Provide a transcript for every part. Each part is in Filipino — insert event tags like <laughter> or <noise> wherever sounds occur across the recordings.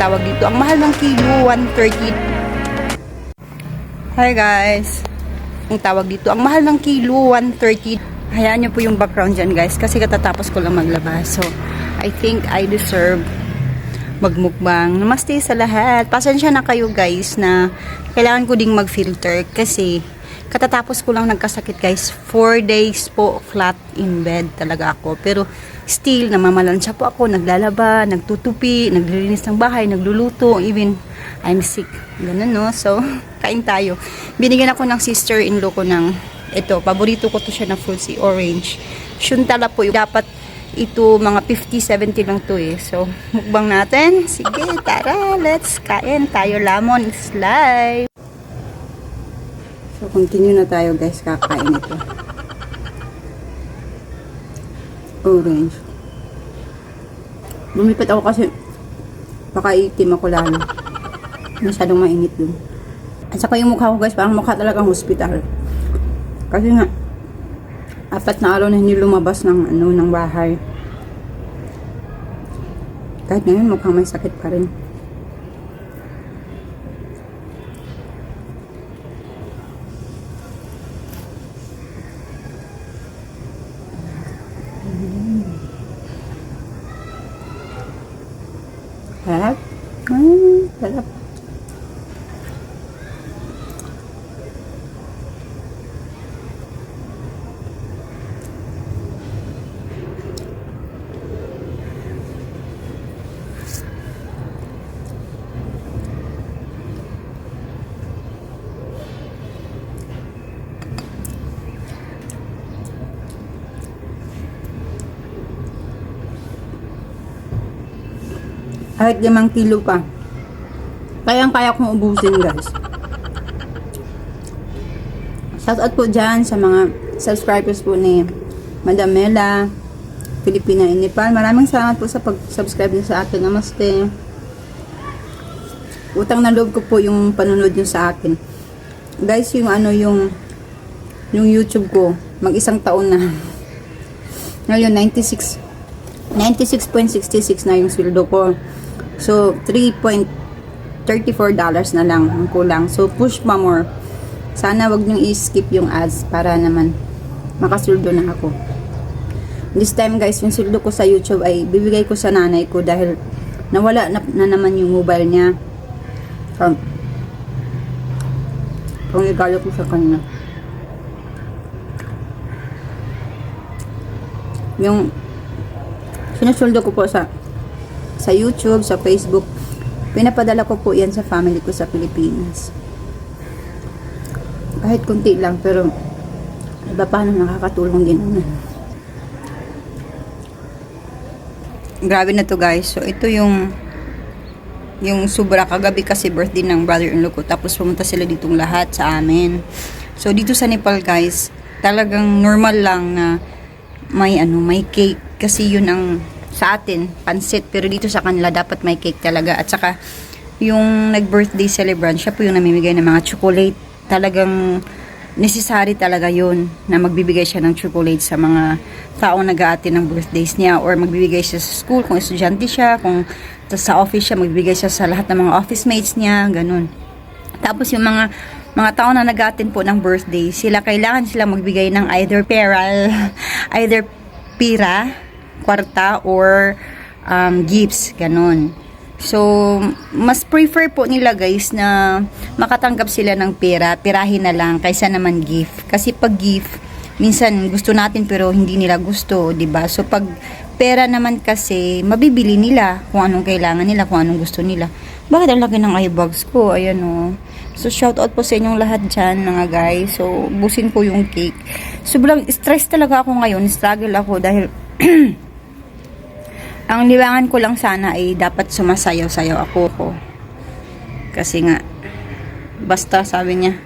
tawag dito, ang mahal ng kilo, 130. Hi guys. Ang tawag dito, ang mahal ng kilo, 130. Hayaan nyo po yung background dyan guys, kasi katatapos ko lang maglaba. So, I think I deserve magmukbang. Namaste sa lahat. Pasensya na kayo guys na kailangan ko ding mag-filter kasi katatapos ko lang nagkasakit guys. 4 days po flat in bed talaga ako. Pero still, namamalansya po ako. Naglalaba, nagtutupi, naglilinis ng bahay, nagluluto. Even I'm sick. Ganun no. So, <laughs> kain tayo. Binigyan ako ng sister-in-law ko ng ito. Paborito ko to siya na fruit si orange. Shuntala po dapat ito mga 50-70 lang to eh. So, <laughs> mukbang natin. Sige, tara, let's kain tayo. Lemon is live. So, continue na tayo guys. Kakain ito. Orange. Lumipat ako kasi baka itim ako lalo. Masyadong mainit dun. At saka yung mukha ko guys, parang mukha talagang hospital. Kasi nga, apat na araw na hindi lumabas ng ano ng bahay. Kahit ngayon mukhang may sakit pa rin. Sarap. Mm, sarap. Kahit limang kilo pa. Kayang-kaya kong ubusin, guys. Shoutout po dyan sa mga subscribers po ni Madam Mela, Filipina in Nepal. Maraming salamat po sa pag-subscribe niyo sa akin. Namaste. Utang na loob ko po yung panunod niyo sa akin. Guys, yung ano, yung yung YouTube ko, mag-isang taon na. <laughs> Ngayon, 96 96.66 na yung sweldo ko. So, 3.34 dollars na lang ang kulang. So, push pa more. Sana wag niyong i-skip yung ads para naman makasuldo na ako. This time guys, yung sweldo ko sa YouTube ay bibigay ko sa nanay ko dahil nawala na, na naman yung mobile niya. So, kung regalo ko sa kanya. Yung sinusuldo ko po sa sa YouTube, sa Facebook. Pinapadala ko po yan sa family ko sa Pilipinas. Kahit kunti lang, pero iba paano nakakatulong din naman. Grabe na to guys. So, ito yung yung sobra kagabi kasi birthday ng brother-in-law ko. Tapos pumunta sila ditong lahat sa amin. So, dito sa Nepal guys, talagang normal lang na may ano, may cake. Kasi yun ang sa atin, pansit. Pero dito sa kanila, dapat may cake talaga. At saka, yung nag-birthday celebrant, siya po yung namimigay ng mga chocolate. Talagang necessary talaga yun na magbibigay siya ng chocolate sa mga taong nag ng birthdays niya or magbibigay siya sa school kung estudyante siya, kung sa office siya, magbibigay siya sa lahat ng mga office mates niya, ganun. Tapos yung mga mga tao na nag po ng birthday, sila kailangan sila magbigay ng either peral, <laughs> either pira, kwarta, or um, gifts, ganun. So, mas prefer po nila guys na makatanggap sila ng pera, pirahin na lang kaysa naman gift. Kasi pag gift, minsan gusto natin pero hindi nila gusto, 'di ba? So pag pera naman kasi mabibili nila kung anong kailangan nila, kung anong gusto nila. Bakit ang laki ng eye bags ko? Ayan oh. So shout out po sa inyong lahat diyan mga guys. So busin ko yung cake. Sobrang stress talaga ako ngayon, struggle ako dahil <clears throat> ang liwangan ko lang sana ay dapat sumasayaw-sayaw ako ko. Kasi nga, basta sabi niya,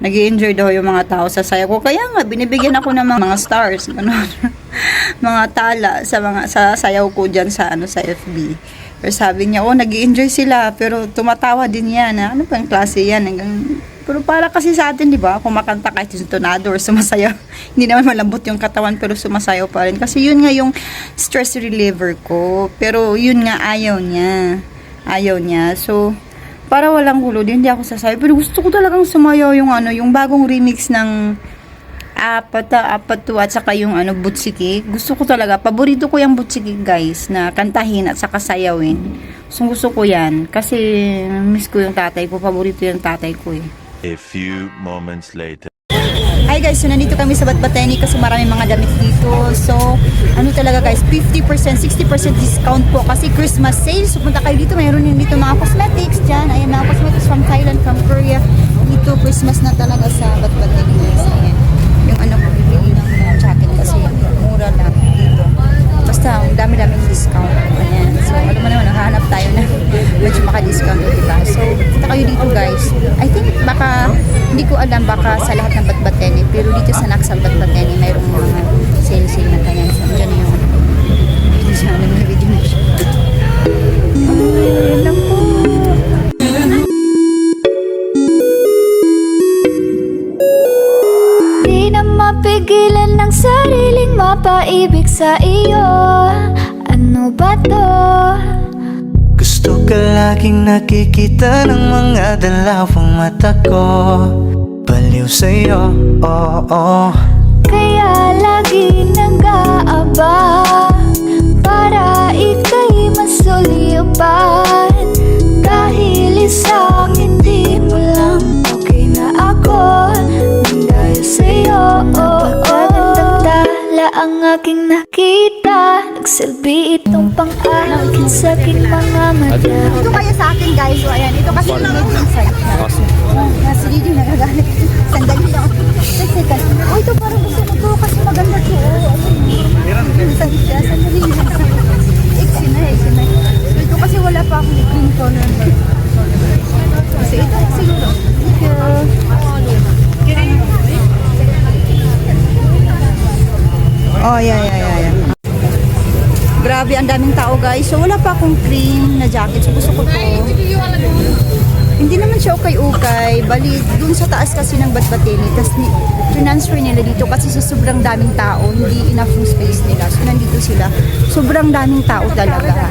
nag enjoy daw yung mga tao sa sayaw ko. Kaya nga, binibigyan ako ng mga, stars, ganun. <laughs> mga tala sa mga sa sayaw ko dyan sa ano sa FB. Pero sabi niya, oh, nag enjoy sila, pero tumatawa din yan. Ano bang klase yan? Hanggang, pero para kasi sa atin, di ba, kumakanta kahit yung tonado or sumasayaw. <laughs> Hindi naman malambot yung katawan, pero sumasayaw pa rin. Kasi yun nga yung stress reliever ko. Pero yun nga ayaw niya. Ayaw niya. So, para walang gulo, di, hindi ako sasabi. Pero gusto ko talagang sumayaw yung ano, yung bagong remix ng apat na apat to at saka yung ano butsiki. Gusto ko talaga, paborito ko yung butsiki guys na kantahin at saka sayawin. So gusto ko yan kasi miss ko yung tatay ko, paborito yung tatay ko eh. A few moments later. Hi guys, so nandito kami sa Batbateni kasi marami mga damit dito. So, ano talaga guys, 50%, 60% discount po kasi Christmas sale. So, punta kayo dito, mayroon yun dito mga cosmetics dyan. Ayan, mga cosmetics from Thailand, from Korea. Dito, Christmas na talaga sa Batbateni guys. Ayan. Yung ano ko, bibili ng mga jacket kasi mura lang dito. Basta, ang dami-daming discount. Ayan. So, alam mo naman, nakahanap tayo na <laughs> medyo maka-discount, diba? So, kita kayo dito guys. I think baka, hindi ko alam baka sa lahat ng Batbateni, pero dito sa Naksal Batbateni, mayroong mga sale-sale na ganyan. So, dyan yung siya alam na video na siya. Di sariling mapaibig sa iyo. Ano ba to? Gusto ka laging nakikita ng mga dalawang mata ko. Baliw sa'yo, oo. Oh, Kaya lagi nag-aabang Para ika'y masulipan. Dahil isang hindi mo lang Okay na ako. Dahil sa'yo Napakagandang tala ang aking nakita Nagsilbi itong pang-akin sa aking mga mata Ito kaya sa akin guys. So, ayan. Ito kasi siya. Oh, nasa video nagagalit. Sandali lang. Wait second. Oh, ito parang gusto ko to kasi maganda to. Minsan siya. Sandali lang. Eksi na, eksi na. So, ito kasi wala pa akong green color. So, ito siguro. Thank you. Oh, yeah, yeah, yeah, yeah. Grabe, ang daming tao guys. So wala pa akong cream na jacket. So gusto ko to. Hindi naman siya ukay-ukay. Bali, dun sa taas kasi ng Batbateni. Tapos ni, transfer nila dito kasi sa sobrang daming tao. Hindi enough yung space nila. So nandito sila. Sobrang daming tao talaga.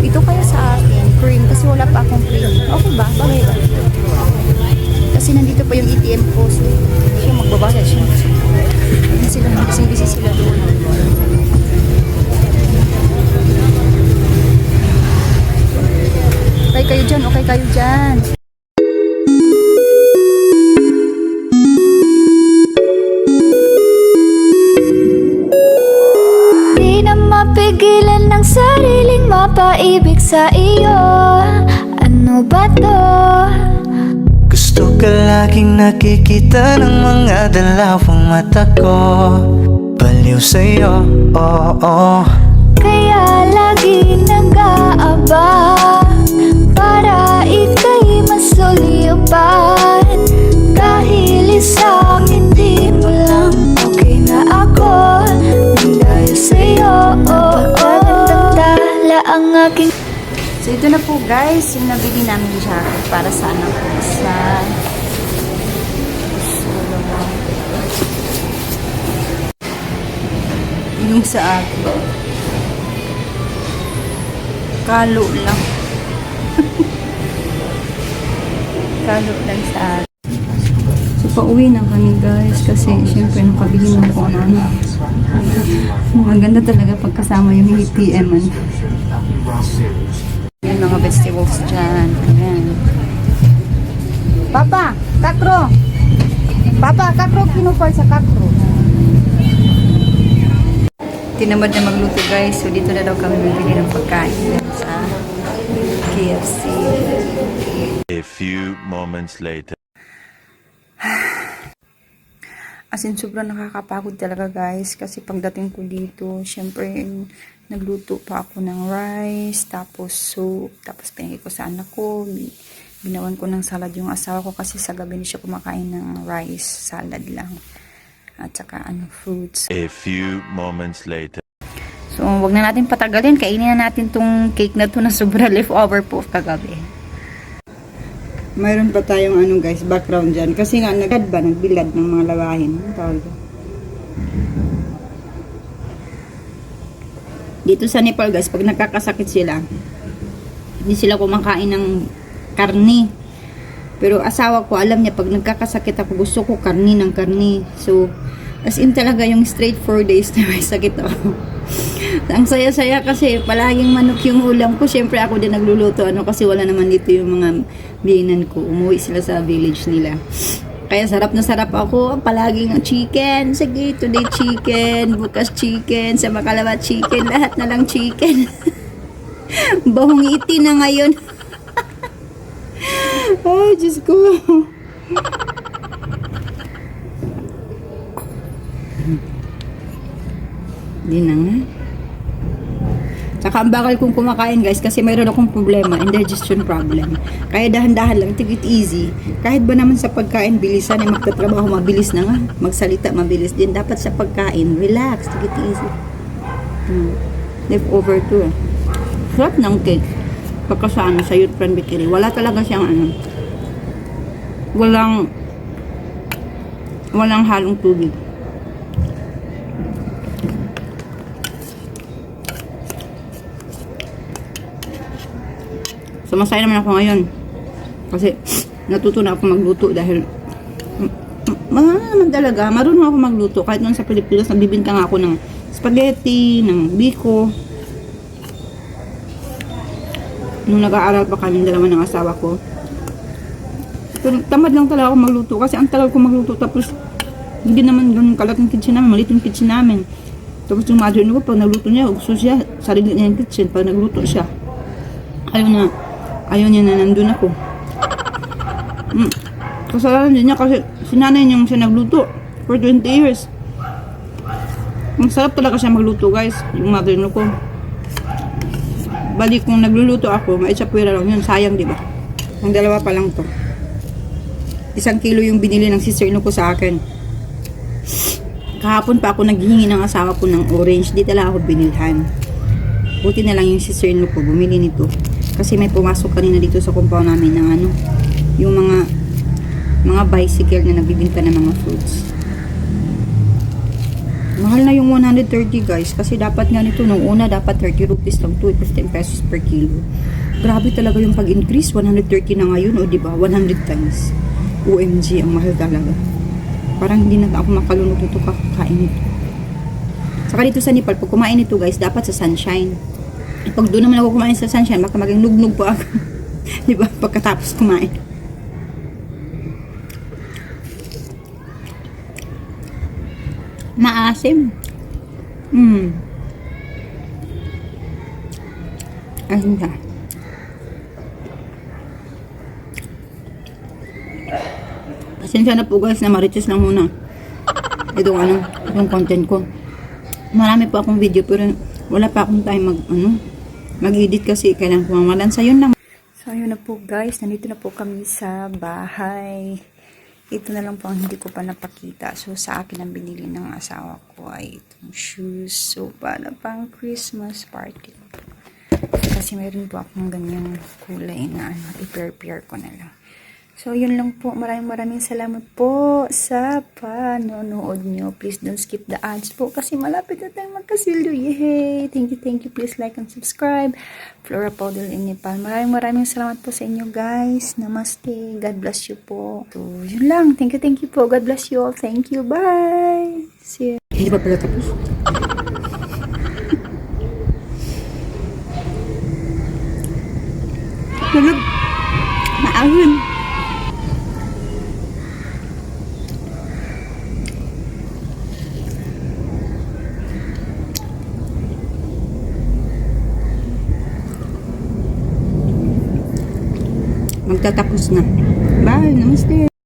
Ito kaya sa akin, cream. Kasi wala pa akong cream. Okay ba? Bagay ba? Kasi nandito pa yung ATM ko. So, ka laging nakikita ng mga dalawang mata ko. Baliw sa'yo, oo. Oh, Kaya lagi nag-aabang Para ika'y masulipan Dahil isang hindi mo lang Okay na ako. Dahil sa'yo Napakagandang tala ang aking So ito na po guys, yung nabili namin jacket para sa anak ko. Sa yung sa akin. Kalo lang. <laughs> Kalo lang sa akin. So pauwi na kami guys kasi syempre nakabili na po ano. Maganda talaga pagkasama yung ATM. Ano. Yung mga vegetables dyan. Ayan. Papa, kakro. Papa, kakro kinupal sa kakro. Tinamad na magluto guys. So dito na daw kami bibili ng pagkain sa KFC. A few moments later. As in, sobrang nakakapagod talaga guys. Kasi pagdating ko dito, syempre, nagluto pa ako ng rice, tapos soup, tapos pinagay ko sa anak ko. Bi- Binawan ko ng salad yung asawa ko kasi sa gabi na siya kumakain ng rice, salad lang. At saka ano, fruits. A few moments later. So, wag na natin patagalin. Kainin na natin tong cake na to na sobra leftover po kagabi. Mayroon pa tayong ano guys, background dyan. Kasi nga, nagad ba, nagbilad ng mga lawahin. Tawag? Dito sa Nepal guys, pag nagkakasakit sila, Hindi sila kumakain ng karni. Pero asawa ko, alam niya, pag nagkakasakit ako, gusto ko karni ng karni. So, as in talaga yung straight 4 days <laughs> na may sakit ako. <laughs> Ang saya-saya kasi palaging manok yung ulam ko. Siyempre ako din nagluluto ano kasi wala naman dito yung mga binan ko. Umuwi sila sa village nila. Kaya sarap na sarap ako. Palaging chicken. Sige, today chicken. Bukas chicken. Sa makalawa chicken. Lahat na lang chicken. <laughs> Bahong iti na ngayon. Ay, Diyos ko. Di na nga. Tsaka ang bakal kong kumakain guys kasi mayroon akong problema, indigestion problem. Kaya dahan-dahan lang, take it easy. Kahit ba naman sa pagkain, bilisan ay magtatrabaho, mabilis na nga. Magsalita, mabilis din. Dapat sa pagkain, relax, take it easy. Hmm. Leftover to eh. Sarap ng cake. Pagka sa ano, sa Youth Friend Bakery. Wala talaga siyang ano. Walang walang halong tubig. So masaya naman ako ngayon. Kasi natuto na ako magluto dahil mga naman talaga, marunong ako magluto. Kahit noon sa Pilipinas, nagbibinta nga ako ng spaghetti, ng biko. Nung nag-aaral pa kami dalawa ng asawa ko. Pero tamad lang talaga ako magluto kasi ang tagal ko magluto tapos hindi naman ganun kalat yung kitchen namin, maliit yung kitchen namin. Tapos yung mother ko, pag nagluto niya, gusto siya, sarili niya yung kitchen, pag nagluto siya. Ayaw na, ayaw niya na nandun ako. Mm. Kasalanan din niya kasi sinanay niya siya nagluto for 20 years. Ang sarap talaga siya magluto guys, yung mother ko. Balik kung nagluluto ako, maitsapwera lang yun, sayang di ba? Ang dalawa pa lang to. Isang kilo yung binili ng sister ko sa akin. Kahapon pa ako naghihingi ng asawa ko ng orange, di talaga ako binilhan. Buti na lang yung sister ko bumili nito. Kasi may pumasok kanina dito sa compound namin ng ano, yung mga mga bicycle na nagbibinta ng mga fruits. Mahal na yung 130 guys kasi dapat nga nito nung una dapat 30 rupees lang to 15 pesos per kilo. Grabe talaga yung pag-increase 130 na ngayon o di ba 100 times. OMG ang mahal talaga. Parang hindi na ako makalunod ito kakain ito. Saka dito sa Nepal, pag kumain ito guys, dapat sa sunshine. Eh, Pag doon naman ako kumain sa sunshine, baka maging nugnog pa ako. <laughs> di ba? Pagkatapos kumain. Maasim. Hmm. Ayun na. Pasensya na po guys na marites lang muna. Ito ano, yung content ko. Marami pa akong video pero wala pa akong time mag ano, mag-edit kasi kailangan ko mamalan sa yun lang. So ayun na po guys, nandito na po kami sa bahay. Ito na lang po ang hindi ko pa napakita. So, sa akin ang binili ng asawa ko ay itong shoes. So, para pang Christmas party. Kasi mayroon po akong ganyang kulay na ano, i-prepare ko na lang. So, yun lang po. Maraming maraming salamat po sa panonood nyo. Please don't skip the ads po kasi malapit na tayong magkasilyo. Yay! Thank you, thank you. Please like and subscribe. Flora Podel in Nepal. Maraming maraming salamat po sa inyo guys. Namaste. God bless you po. So, yun lang. Thank you, thank you po. God bless you all. Thank you. Bye! See you. Hindi pa pala tapos. Maahon. Magtatapos na. Bye, namaste.